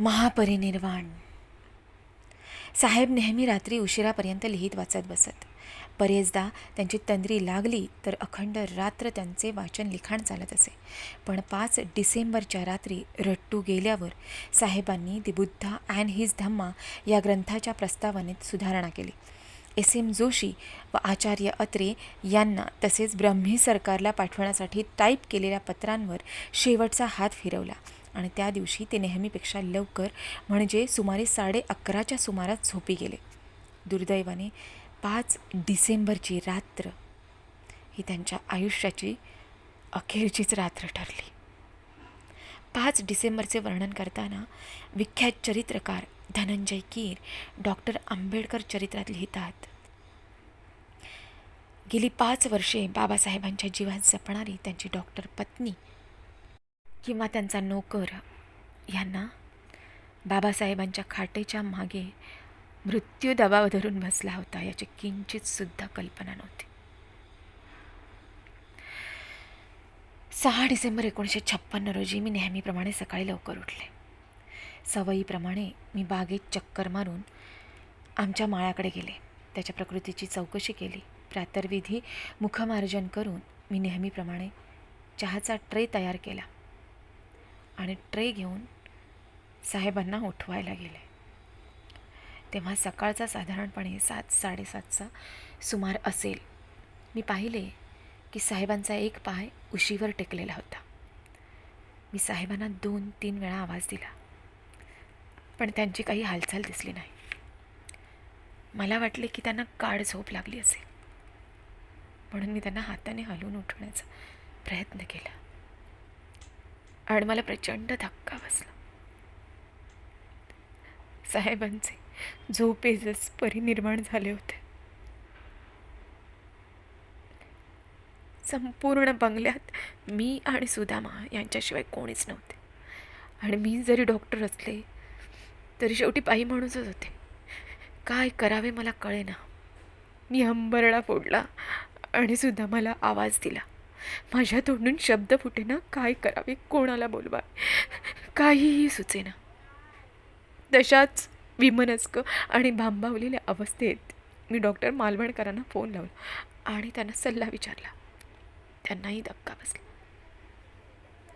महापरिनिर्वाण. साहेब नेहमी रात्री उशिरापर्यंत लिहित वाचत बसत. बरेचदा त्यांची तंद्री लागली तर अखंड रात्र त्यांचे वाचन लिखाण चालत असे. पण पाच डिसेंबरच्या रात्री रट्टू गेल्यावर साहेबांनी दि बुद्धा अँड हिज धम्मा या ग्रंथाच्या प्रस्तावनेत सुधारणा केली. एस एम जोशी व आचार्य अत्रे यांना तसेच ब्रह्मी सरकारला पाठवण्यासाठी टाईप केलेल्या पत्रांवर शेवटचा हात फिरवला. आणि त्या दिवशी ते नेहमीपेक्षा लवकर म्हणजे सुमारे साडे अकराच्या सुमारास झोपी गेले. दुर्दैवाने पाच डिसेंबरची रात्र ही त्यांच्या आयुष्याची अखेरचीच रात्र ठरली. पाच डिसेंबरचे वर्णन करताना विख्यात चरित्रकार धनंजय कीर डॉक्टर आंबेडकर चरित्रात लिहितात गेली पाच वर्षे बाबासाहेबांच्या जीवात जपणारी त्यांची डॉक्टर पत्नी किंवा त्यांचा नोकर यांना बाबासाहेबांच्या खाटेच्या मागे मृत्यू दबाव धरून बसला होता याची किंचित सुद्धा कल्पना नव्हती. सहा डिसेंबर एकोणीसशे छप्पन्न रोजी मी नेहमीप्रमाणे सकाळी लवकर उठले. सवयीप्रमाणे मी बागेत चक्कर मारून आमच्या माळ्याकडे गेले. त्याच्या प्रकृतीची चौकशी केली. प्रातर्विधी मुखमार्जन करून मी नेहमीप्रमाणे चहाचा ट्रे तयार केला. आणि ट्रे घेऊन साहेबांना उठवायला गेले. तेव्हा सकाळचा साधारणपणे सात साडेसातचा सुमार असेल. मी पाहिले की साहेबांचा एक पाय उशीवर टेकलेला होता. मी साहेबांना दोन तीन वेळा आवाज दिला. पण त्यांची काही हालचाल दिसली नाही. मला वाटले की त्यांना काळ झोप लागली असेल. म्हणून मी त्यांना हाताने हलवून उठवण्याचा प्रयत्न केला. आणि मला प्रचंड धक्का बसला. साहेबांचे झोपेजच परिनिर्माण झाले होते. संपूर्ण बंगल्यात मी आणि सुदामा यांच्याशिवाय कोणीच नव्हते. आणि मी जरी डॉक्टर असले तरी शेवटी बाई म्हणूनच होते. काय करावे मला कळेना. मी हंबरडा फोडला आणि सुद्धा मला आवाज दिला. माझ्या तोंडून शब्द फुटेना काय करावे कोणाला बोलवा काहीही सुचेना. तशाच विमनस्क आणि भांबावलेल्या अवस्थेत मी डॉक्टर मालवणकरांना फोन लावला आणि त्यांना सल्ला विचारला. त्यांनाही धक्का बसला.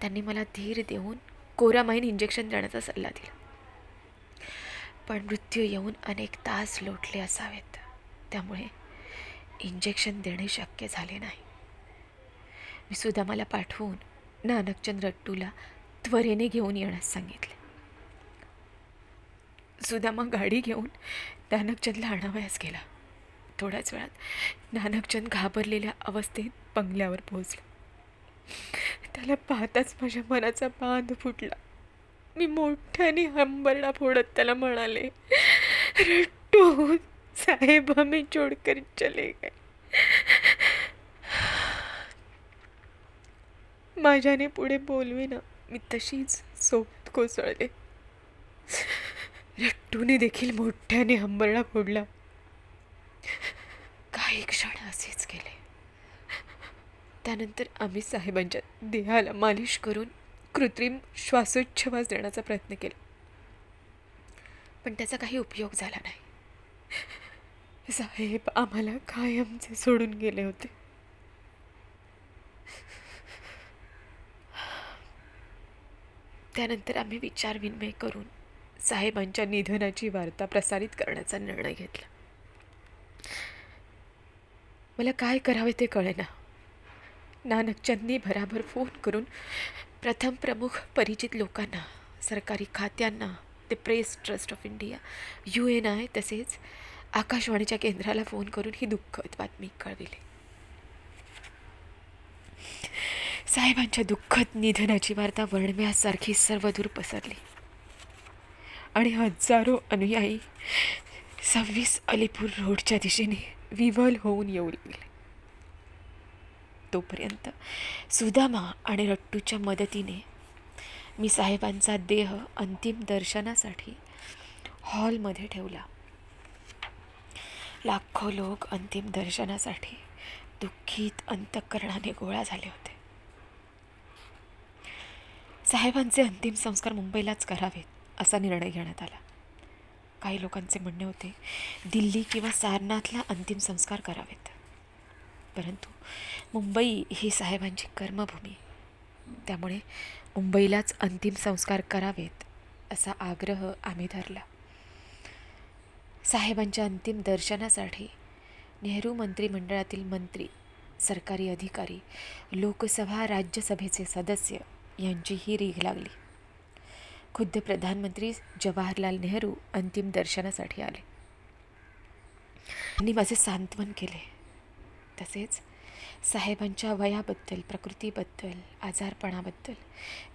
त्यांनी मला धीर देऊन कोरामाईन इंजेक्शन देण्याचा सल्ला दिला. पण मृत्यू येऊन अनेक तास लोटले असावेत. त्यामुळे इंजेक्शन देणे शक्य झाले नाही. मी सुदामाला पाठवून नानकचंद रट्टूला त्वरेने घेऊन येण्यास सांगितले. सुदामा गाडी घेऊन नानकचंदला आणावयास गेला. थोड्याच वेळात नानकचंद घाबरलेल्या अवस्थेत बंगल्यावर पोहोचला. त्याला पाहताच माझ्या मनाचा बांध फुटला. मी मोठ्याने हंबरडा फोडत त्याला म्हणाले रट्टू साहेब आम्ही जोडकर चले गए. माझ्याने पुढे बोलवे ना. मी तशीच सोबत कोसळले. रट्टूने देखील मोठ्याने हंबरडा फोडला. काही क्षण असेच केले त्यानंतर आम्ही साहेबांच्या देहाला मालिश करून कृत्रिम श्वासोच्छवास देण्याचा प्रयत्न केला. पण त्याचा काही उपयोग झाला नाही. साहेब आम्हाला कायमचे सोडून गेले होते. त्यानंतर आम्ही विचारविनिमय करून साहेबांच्या निधनाची वार्ता प्रसारित करण्याचा निर्णय घेतला. मला काय करावे ते कळेना. नानकचंदनी भराभर फोन करून प्रथम प्रमुख परिचित लोकांना सरकारी खात्यांना ते press trust of India U N I तसेच आकाशवाणीच्या केंद्राला फोन करून ही दुःखद बातमी कळविली. साहेबांच्या दुःखद निधनाची वार्ता वर्णव्यासारखी सर्वदूर पसरली. आणि हजारो अनुयायी सव्वीस अलीपूर रोडच्या दिशेने विवल होऊन येऊ लागले तोपर्यंत सुदामा आणि रट्टूच्या मदतीने मी साहेबांचा देह अंतिम दर्शनासाठी हॉलमध्ये ठेवला. लाखो लोक अंतिम दर्शनासाठी दुःखीत अंतःकरणाने गोळा झाले होते. साहेबांचे अंतिम संस्कार मुंबईलाच करावेत असा निर्णय घेण्यात आला. काही लोकांचे म्हणणे होते दिल्ली किंवा सारनाथला अंतिम संस्कार करावेत. परंतु मुंबई ही साहेबांची कर्मभूमी. त्यामुळे मुंबईलाच अंतिम संस्कार करावेत असा आग्रह आम्ही धरला. साहेबांच्या अंतिम दर्शनासाठी नेहरू मंत्रिमंडळातील मंत्री सरकारी अधिकारी लोकसभा राज्यसभेचे सदस्य यांचीही रीघ लागली. खुद्द प्रधानमंत्री जवाहरलाल नेहरू अंतिम दर्शनासाठी आले. त्यांनी माझे सांत्वन केले. तसेच साहेबांच्या वयाबद्दल प्रकृतीबद्दल आजारपणाबद्दल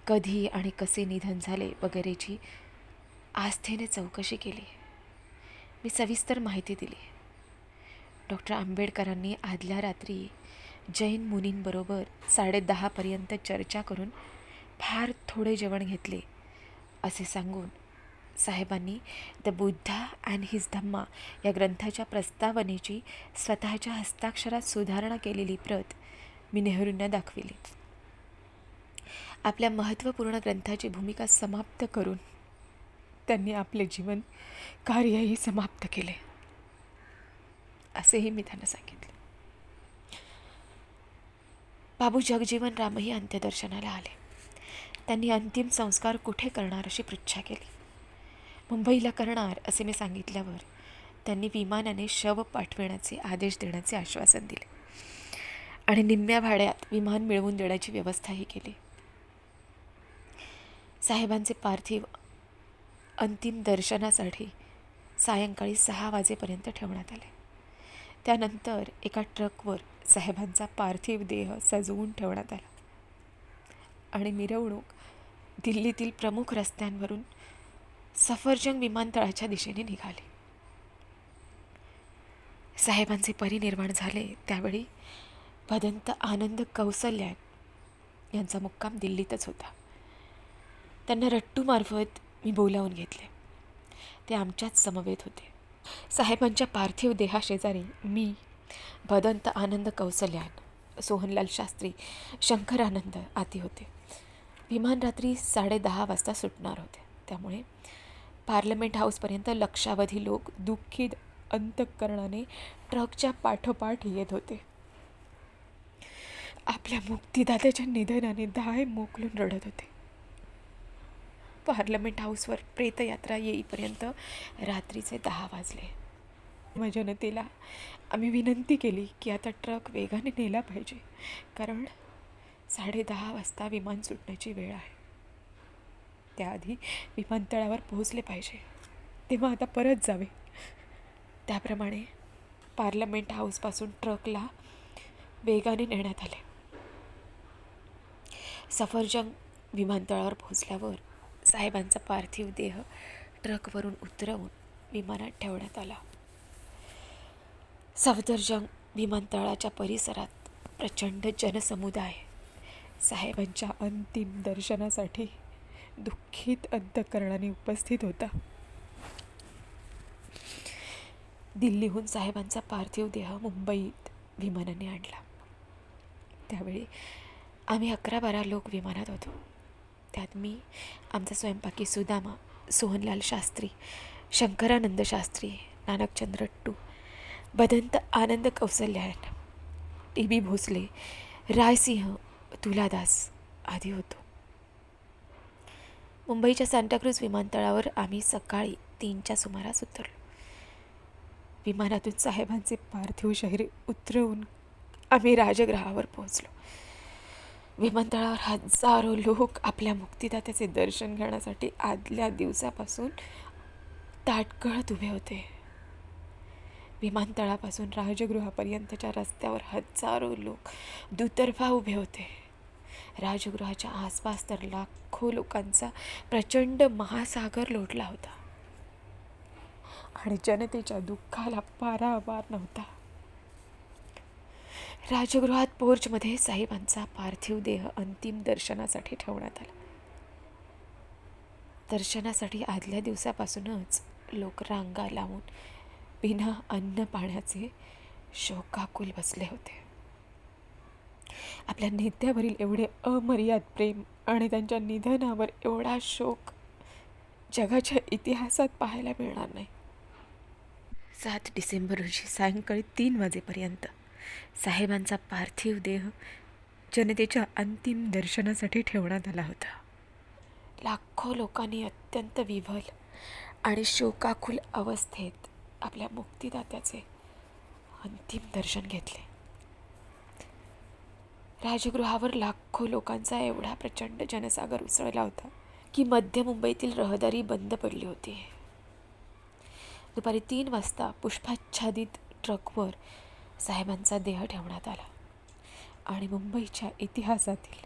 कधी आणि कसे निधन झाले वगैरेची आस्थेने चौकशी केली. मी सविस्तर माहिती दिली. डॉक्टर आंबेडकरांनी आदल्या रात्री जैन मुनींबरोबर साडेदहापर्यंत चर्चा करून फार थोडे जेवण घेतले असे सांगून साहेबांनी the Buddha and his Dhamma या ग्रंथाच्या प्रस्तावनेची स्वतःच्या हस्ताक्षरात सुधारणा केलेली प्रत मी नेहरूंना दाखविली. आपल्या महत्त्वपूर्ण ग्रंथाची भूमिका समाप्त करून त्यांनी आपले जीवन कार्यही समाप्त केले असेही मी त्यांना सांगितले. बाबू जगजीवन रामही अंत्यदर्शनाला आले. त्यांनी अंतिम संस्कार कुठे करणार अशी पृच्छा केली. मुंबईला करणार असे मी सांगितल्यावर त्यांनी विमानाने शव पाठविण्याचे आदेश देण्याचे आश्वासन दिले. आणि निम्म्या भाड्यात विमान मिळवून देण्याची व्यवस्थाही केली. साहेबांचे पार्थिव अंतिम दर्शनासाठी सायंकाळी सहा वाजेपर्यंत ठेवण्यात आले. त्यानंतर एका ट्रकवर साहेबांचा पार्थिव देह सजवून ठेवण्यात आला. आणि मिरवणूक दिल्लीतील प्रमुख रस्त्यांवरून सफरजंग विमानतळाच्या दिशेने निघाले. साहेबांचे परिनिर्वाण झाले. त्यावेळी भदंत आनंद कौसल्यान यांचा मुक्काम दिल्लीतच होता. त्यांना रट्टूमार्फत मी बोलावून घेतले. ते आमच्याच समवेत होते. साहेबांच्या पार्थिव देहाशेजारी मी भदंत आनंद कौसल्यान सोहनलाल शास्त्री शंकरानंद आदी होते. विमान रात्री साडेदहा वाजता सुटणार होते. त्यामुळे पार्लमेंट हाऊसपर्यंत लक्षावधी लोक दुःखी अंतकरणाने ट्रकच्या पाठोपाठ येत होते. आपल्या मुक्तिदात्याच्या निधनाने दाय मोकलून रडत होते. पार्लमेंट हाऊसवर प्रेतयात्रा येईपर्यंत रात्रीचे दहा वाजले. जनतेला आम्ही विनंती केली की आता ट्रक वेगाने नेला पाहिजे. कारण साडेदहा वाजता विमान सुटण्याची वेळ आहे. त्याआधी विमानतळावर पोहोचले पाहिजे. तेव्हा आता परत जावे. त्याप्रमाणे पार्लमेंट हाऊसपासून ट्रकला वेगाने नेण्यात आले. सफरजंग विमानतळावर पोहोचल्यावर साहेबांचा पार्थिव देह ट्रकवरून उतरवून विमानात ठेवण्यात आला. सफदरजंग विमानतळाच्या परिसरात प्रचंड जनसमुदाय साहेबांच्या अंतिम दर्शनासाठी दुःखित अंतकरणाने उपस्थित होता. दिल्लीहून साहेबांचा पार्थिव देह मुंबईत विमानाने आणला. त्यावेळी आम्ही अकरा बारा लोक विमानात होतो. त्यात मी आमचा स्वयंपाकी सुदामा सोहनलाल शास्त्री शंकरानंद शास्त्री नानकचंद्र टू बदंत आनंद कौसल्यान टी बी भोसले रायसिंह तुलादास आधी होतो. मुंबईच्या सांताक्रूज विमानतळावर आम्ही सकाळी तीनच्या सुमारास उतरलो. विमानातून साहेबांचे पार्थिव शहरी उतरवून आम्ही राजगृहावर पोहोचलो. विमानतळावर हजारो लोक आपल्या मुक्तिदात्याचे दर्शन घेण्यासाठी आदल्या दिवसापासून ताटकळत उभे होते. विमानतळापासून राजगृहापर्यंतच्या रस्त्यावर हजारो लोक दुतर्फा उभे होते. राजगृहाच्या आसपास तर लाखो लोकांचा प्रचंड महासागर लोटला होता. आणि जनतेच्या दुःखाला पारावार नव्हता. राजगृहात पोर्चमध्ये साहेबांचा पार्थिव देह अंतिम दर्शनासाठी ठेवण्यात आला. दर्शनासाठी आदल्या दिवसापासूनच लोक रांगा लावून बिना अन्न पाण्याचे शोकाकुल बसले होते. आपल्या नेत्यावरील एवढे अमर्याद प्रेम आणि त्यांच्या निधनावर एवढा शोक जगाच्या इतिहासात पाहायला मिळणार नाही. सात डिसेंबर रोजी सायंकाळी तीन वाजेपर्यंत साहेबांचा पार्थिव देह जनतेच्या अंतिम दर्शनासाठी ठेवण्यात आला होता. लाखो लोकांनी अत्यंत विव्हल आणि शोकाकुल अवस्थेत आपल्या मुक्तिदात्याचे अंतिम दर्शन घेतले. राजगृहावर लाखो लोकांचा एवढा प्रचंड जनसागर उसळला होता की मध्य मुंबईतील रहदारी बंद पडली होती. दुपारी तीन वाजता पुष्पाच्छादित ट्रकवर साहेबांचा देह ठेवण्यात आला आणि मुंबईच्या इतिहासातील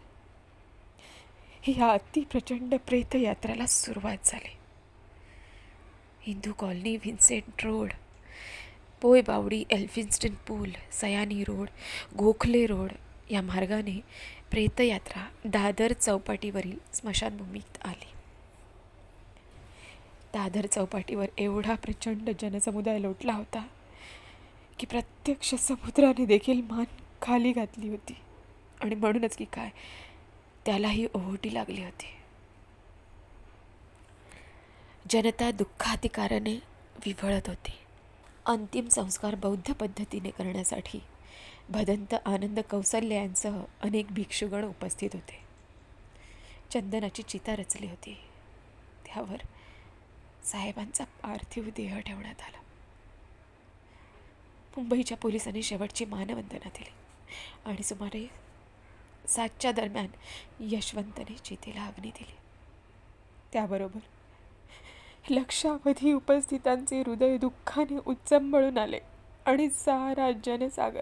या अतिप्रचंड प्रेतयात्रेला सुरुवात झाली. Hindu colony Vincent road Poy Bawdi Elphinstone पूल सयानी रोड गोखले रोड या मार्गाने प्रेतयात्रा दादर चौपाटीवरील स्मशानभूमीत आली. दादर चौपाटीवर एवढा प्रचंड जनसमुदाय लोटला होता की प्रत्यक्ष समुद्राने देखील मान खाली घातली होती. आणि म्हणूनच की काय त्यालाही ओहोटी लागली होती. जनता दुःखाधिकाराने विव्हळत होती. अंतिम संस्कार बौद्ध पद्धतीने करण्यासाठी भदंत आनंद कौसल्य यांसह अनेक भिक्षुगण उपस्थित होते. चंदनाची चिता रचली होती. त्यावर साहेबांचा पार्थिव देह ठेवण्यात आला. मुंबईच्या पोलिसांनी शेवटची मानवंदना दिली आणि सुमारे सातच्या दरम्यान यशवंतने चितेला अग्नी दिली. त्याबरोबर लक्षावधी उपस्थितांचे हृदय दुःखाने उच्चंबळून आले आणि सारा जनसागर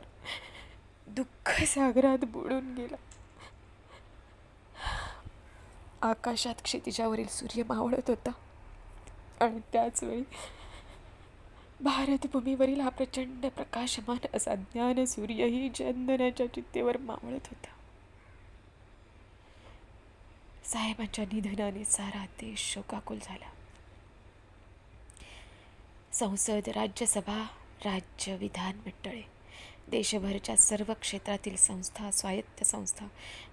दुःख सागरात बुडून गेला. आकाशात क्षितिजावरील सूर्य मावळत होता. आणि त्याचवेळी भारतभूमीवरील हा प्रचंड प्रकाशमान असा ज्ञान सूर्यही चंदनाच्या चित्तेवर मावळत होता. साहेबांच्या निधनाने सारा देश शोकाकुल झाला. संसद राज्यसभा राज्य विधान मंडळे देशभरच्या सर्व क्षेत्रातील संस्था स्वायत्त संस्था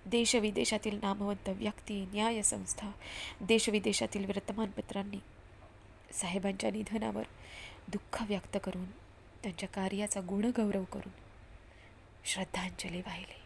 देशविदेशातील नामवंत व्यक्ती न्यायसंस्था देशविदेशातील वर्तमानपत्रांनी साहेबांच्या निधनावर दुःख व्यक्त करून त्यांच्या कार्याचा गुणगौरव करून श्रद्धांजली वाहिली.